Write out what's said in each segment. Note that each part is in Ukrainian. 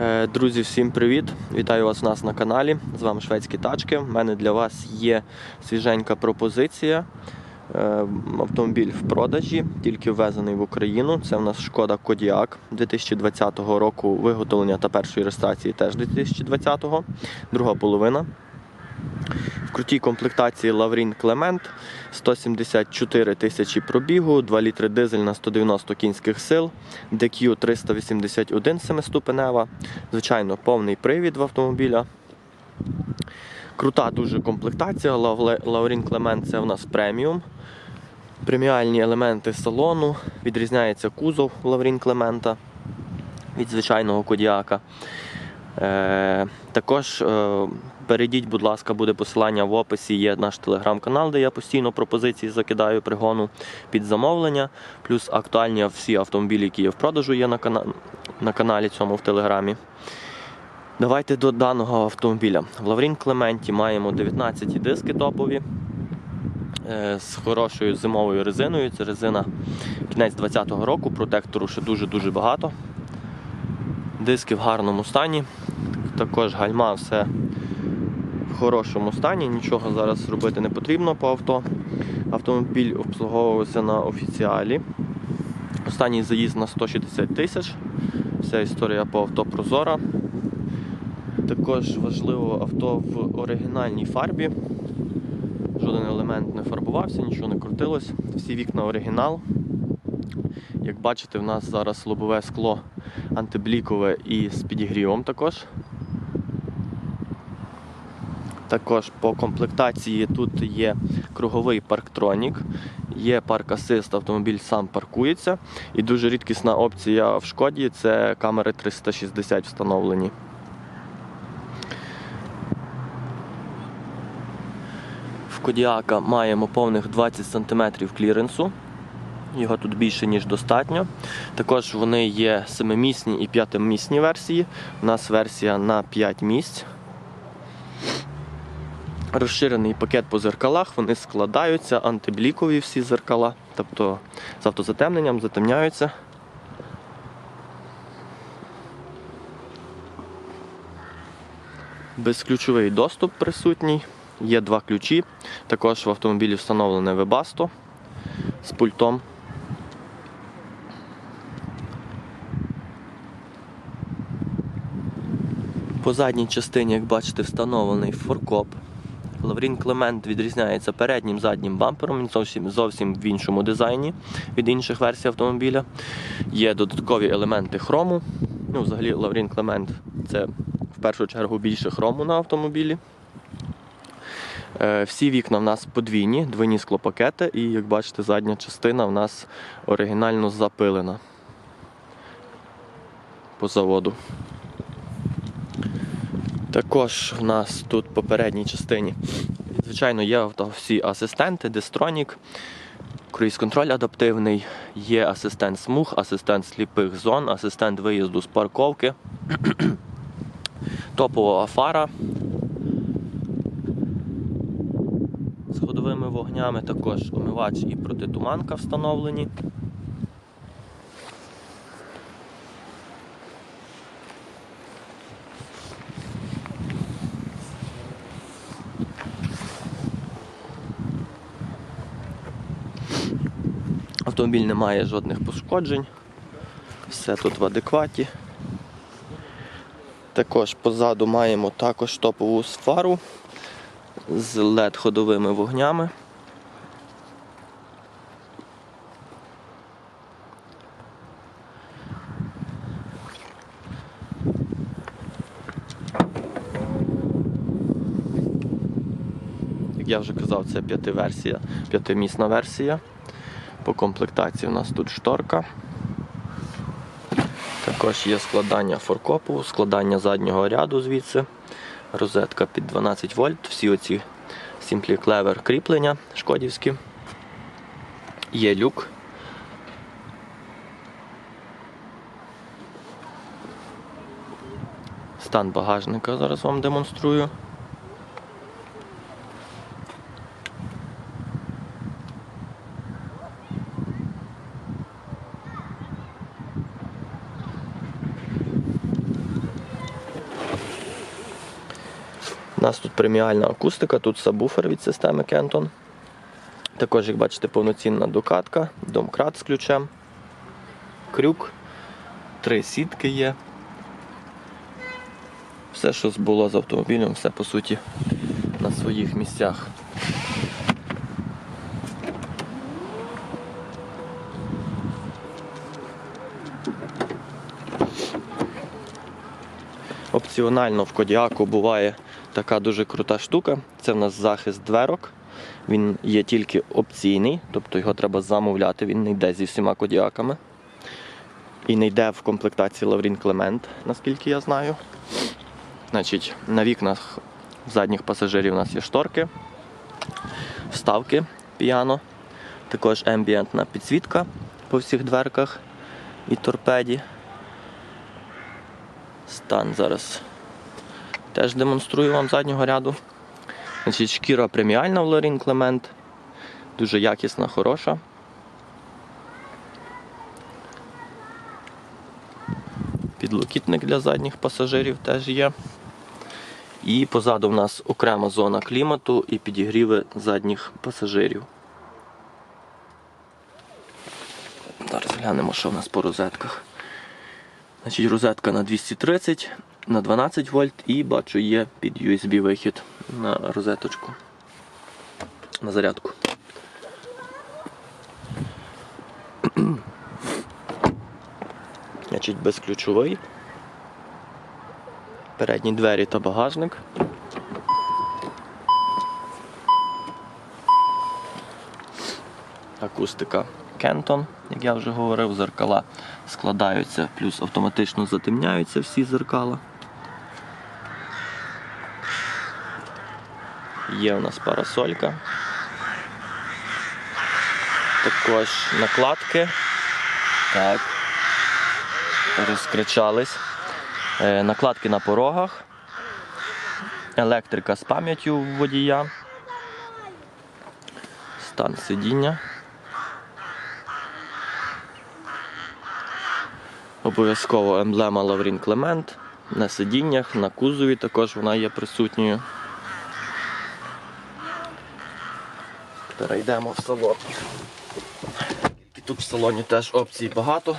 Е, Друзі, всім привіт! Вітаю вас у нас на каналі. З вами Шведські тачки. У мене для вас є свіженька пропозиція. Е, Автомобіль в продажі, тільки ввезений в Україну. Це у нас шкода Кодіак 2020 року виготовлення та першої реєстрації теж 2020-го, друга половина. В крутій комплектації Лаврін Клемент 174 тисячі пробігу, 2 літри дизель на 190 кінських сил, DQ 381 семиступенева, звичайно, повний привід в автомобіля. Крута дуже комплектація. Лаурін Клемент це у нас преміум. Преміальні елементи салону. Відрізняється кузов Лаврін Клемента від звичайного кодіака. Е, також е, перейдіть, будь ласка, буде посилання в описі. Є наш телеграм-канал, де я постійно пропозиції закидаю пригону під замовлення. Плюс актуальні всі автомобілі, які є в продажу, є на, кана- на каналі цьому в телеграмі. Давайте до даного автомобіля. В Лаврін Клементі маємо 19 диски топові е, з хорошою зимовою резиною. Це резина кінець 2020 року, протектору ще дуже-дуже багато. Диски в гарному стані. Також гальма все хорошому стані, нічого зараз робити не потрібно по авто. Автомобіль обслуговувався на офіціалі. Останній заїзд на 160 тисяч. Вся історія по авто прозора. Також важливо авто в оригінальній фарбі. Жоден елемент не фарбувався, нічого не крутилось. Всі вікна оригінал. Як бачите, в нас зараз лобове скло антиблікове і з підігрівом також. Також по комплектації тут є круговий парктронік, є парк асист, автомобіль сам паркується. І дуже рідкісна опція в шкоді це камери 360 встановлені. В Кодіака маємо повних 20 см кліренсу. Його тут більше, ніж достатньо. Також вони є 7-місні і 5-місні версії. У нас версія на 5 місць. Розширений пакет по зеркалах, вони складаються, антиблікові всі зеркала, тобто з автозатемненням затемняються. Безключовий доступ присутній, є два ключі. Також в автомобілі встановлене Webasto з пультом. По задній частині, як бачите, встановлений форкоп. Лаврін Клемент відрізняється переднім заднім бампером, він зовсім, зовсім в іншому дизайні від інших версій автомобіля. Є додаткові елементи хрому. Ну, взагалі, Лаврін Клемент це в першу чергу більше хрому на автомобілі. Е, Всі вікна в нас подвійні, двойні склопакети, і як бачите, задня частина в нас оригінально запилена по заводу. Також в нас тут по передній частині, звичайно, є всі асистенти, дистронік, круїз-контроль адаптивний, є асистент смуг, асистент сліпих зон, асистент виїзду з парковки, топова фара з ходовими вогнями, також омивач і протитуманка встановлені. Автомобіль не має жодних пошкоджень. Все тут в адекваті. Також позаду маємо також топову фару з LED-ходовими вогнями. Як я вже казав, це п'ятимісна версія. По комплектації у нас тут шторка. Також є складання форкопу, складання заднього ряду звідси, розетка під 12 вольт, всі оці Simply Clever кріплення шкодівські. Є люк. Стан багажника зараз вам демонструю. У нас тут преміальна акустика, тут сабвуфер від системи Kenton. Також, як бачите, повноцінна докатка, домкрат з ключем, крюк, три сітки є. Все, що було з автомобілем, все по суті на своїх місцях. Опціонально в Кодіаку буває така дуже крута штука. Це в нас захист дверок. Він є тільки опційний, тобто його треба замовляти, він не йде зі всіма кодіаками. І не йде в комплектації Лаврін Клемент, наскільки я знаю. Значить, на вікнах задніх пасажирів у нас є шторки, вставки піано, також ембієнтна підсвітка по всіх дверках і торпеді. Стан зараз теж демонструю вам заднього ряду. Значить, шкіра преміальна в Лорін Клемент. Дуже якісна, хороша. Підлокітник для задніх пасажирів теж є. І позаду в нас окрема зона клімату і підігріви задніх пасажирів. Зараз глянемо, що в нас по розетках. Значить, розетка на 230, на 12 вольт і бачу є під USB вихід на розеточку. На зарядку. Значить, безключовий. Передні двері та багажник. Акустика Kenton, як я вже говорив, зеркала складаються, плюс автоматично затемняються всі зеркала. Є у нас парасолька. Також накладки. Так. Розкричались. Е, Накладки на порогах. Електрика з пам'яттю водія. Стан сидіння. Обов'язково емблема Лаврін Клемент. На сидіннях, на кузові також вона є присутньою. Перейдемо в салон. Тут в салоні теж опцій багато.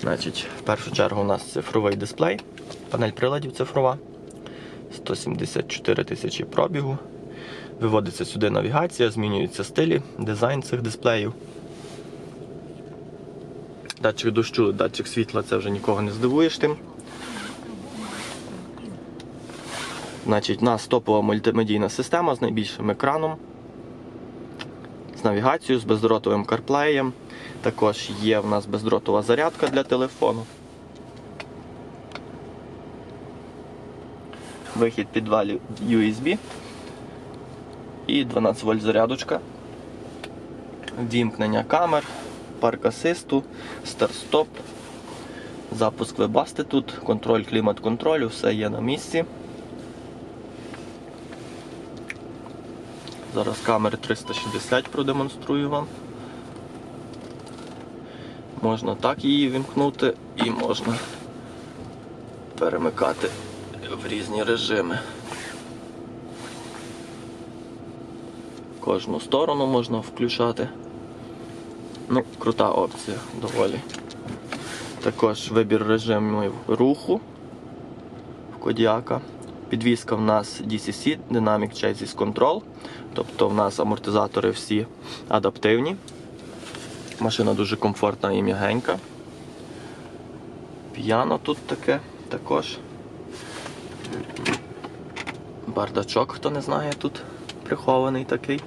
Значить, в першу чергу у нас цифровий дисплей, панель приладів цифрова, 174 тисячі пробігу. Виводиться сюди навігація, змінюються стилі, дизайн цих дисплеїв. Датчик дощу, датчик світла це вже нікого не здивуєш тим. Значить, у нас топова мультимедійна система з найбільшим екраном, з навігацією, з бездротовим CarPlay. Також є в нас бездротова зарядка для телефону. Вихід під 2 USB і 12 вольт зарядочка. Вімкнення камер, парк асисту, старт-стоп, запуск вебасти тут, контроль клімат-контролю, все є на місці. Зараз камери 360 продемонструю вам. Можна так її вімкнути і можна перемикати в різні режими. Кожну сторону можна включати. Ну, крута опція доволі. Також вибір режимів руху в Кодіака. Підвізка в нас DCC Dynamic Chassis Control. Тобто в нас амортизатори всі адаптивні. Машина дуже комфортна і м'ягенька. П'яно тут таке також. Бардачок, хто не знає, тут прихований такий.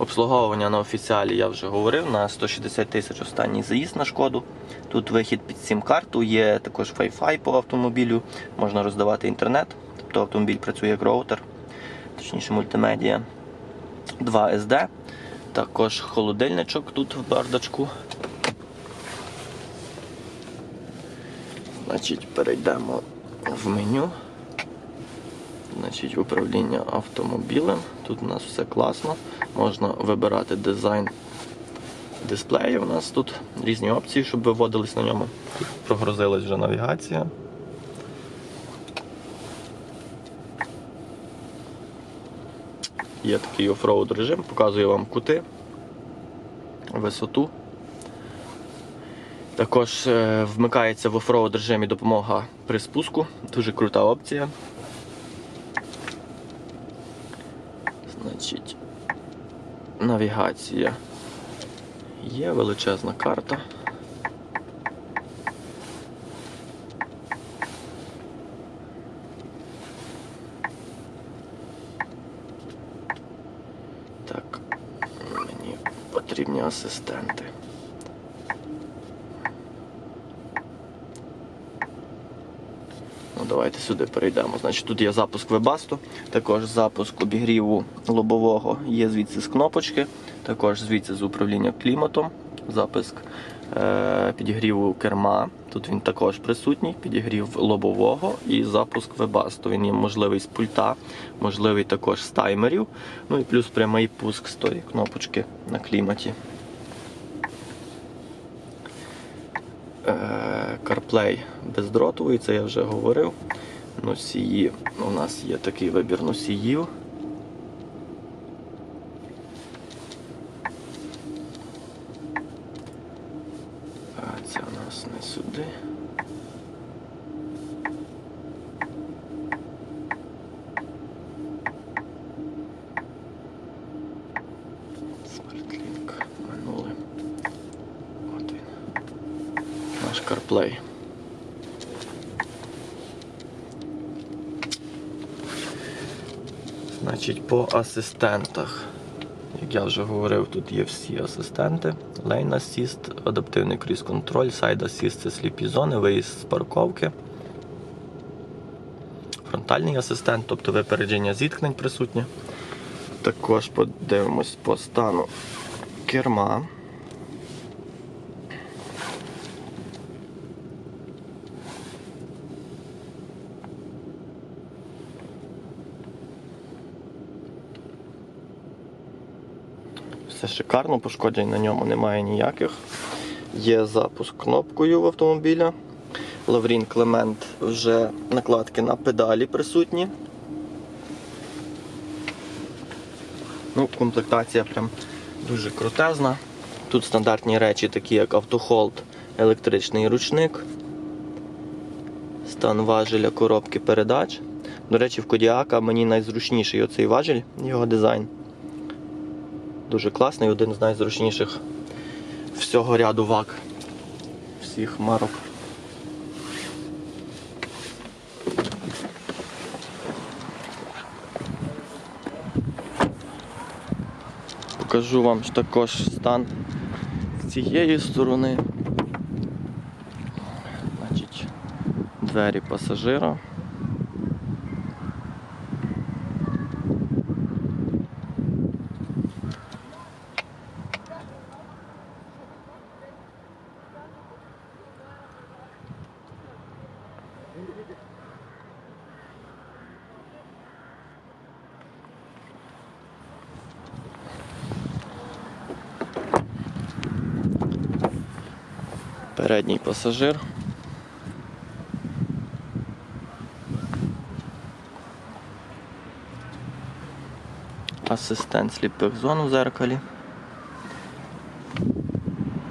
Обслуговування на офіціалі я вже говорив, на 160 тисяч останній заїзд на шкоду. Тут вихід під сім-карту, є також Wi-Fi по автомобілю, можна роздавати інтернет, тобто автомобіль працює як роутер, точніше мультимедіа. 2 SD, також холодильничок тут в бардачку. Значить, перейдемо в меню значить, управління автомобілем. Тут у нас все класно. Можна вибирати дизайн дисплею. У нас тут різні опції, щоб виводились на ньому. Тут прогрузилась вже навігація. Є такий офроуд режим, показую вам кути, висоту. Також е, вмикається в офроуд режимі допомога при спуску. Дуже крута опція. Значить, навігація є, величезна карта. Так, мені потрібні асистенти. Ну, давайте сюди перейдемо. Значить, тут є запуск вебасту, також запуск обігріву лобового є звідси з кнопочки, також звідси з управління кліматом, запуск е- підігріву керма. Тут він також присутній, підігрів лобового і запуск вебасту. Він є можливий з пульта, можливий також з таймерів. Ну і плюс прямий пуск з тої кнопочки на кліматі. Е, CarPlay бездротовий, це я вже говорив. Носії. У нас є такий вибір носіїв. А це у нас не сюди. SmartLink минуле. От він. Наш CarPlay. Значить, по асистентах. Як я вже говорив, тут є всі асистенти. Lane Assist, адаптивний круїз контроль, Side Assist це сліпі зони, виїзд з парковки. Фронтальний асистент, тобто випередження зіткнень присутнє. Також подивимось по стану керма. Все шикарно, пошкоджень на ньому немає ніяких. Є запуск кнопкою в автомобіля. Лаврін Клемент вже накладки на педалі присутні. Ну, комплектація прям дуже крутезна. Тут стандартні речі, такі як автохолд, електричний ручник, стан важеля коробки передач. До речі, в Кодіака мені найзручніший оцей важель, його дизайн. Дуже класний, один з найзручніших всього ряду вак. Всіх марок. Покажу вам також стан з цієї сторони. Значить, двері пасажира. Передній пасажир. Асистент сліпих зон в зеркалі.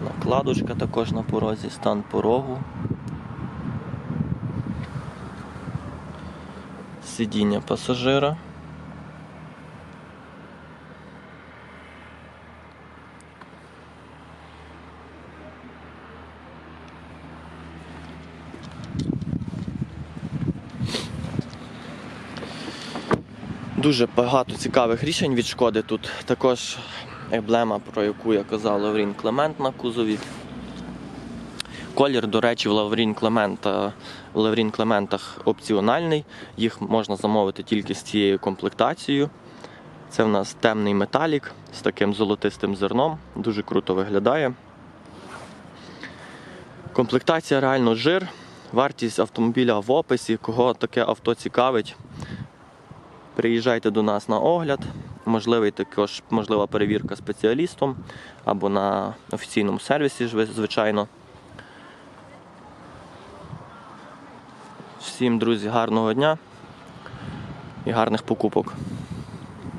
Накладочка також на порозі, стан порогу. Сидіння пасажира. Дуже багато цікавих рішень від шкоди тут. Також емблема, про яку я казав, Лаврін Клемент на кузові. Колір, до речі, в Лаврін Клемента в Лаврін Клементах опціональний. Їх можна замовити тільки з цією комплектацією. Це в нас темний металік з таким золотистим зерном. Дуже круто виглядає. Комплектація реально жир. Вартість автомобіля в описі. Кого таке авто цікавить, приїжджайте до нас на огляд. Можливий також можлива перевірка спеціалістом або на офіційному сервісі, звичайно. Всім, друзі, гарного дня і гарних покупок.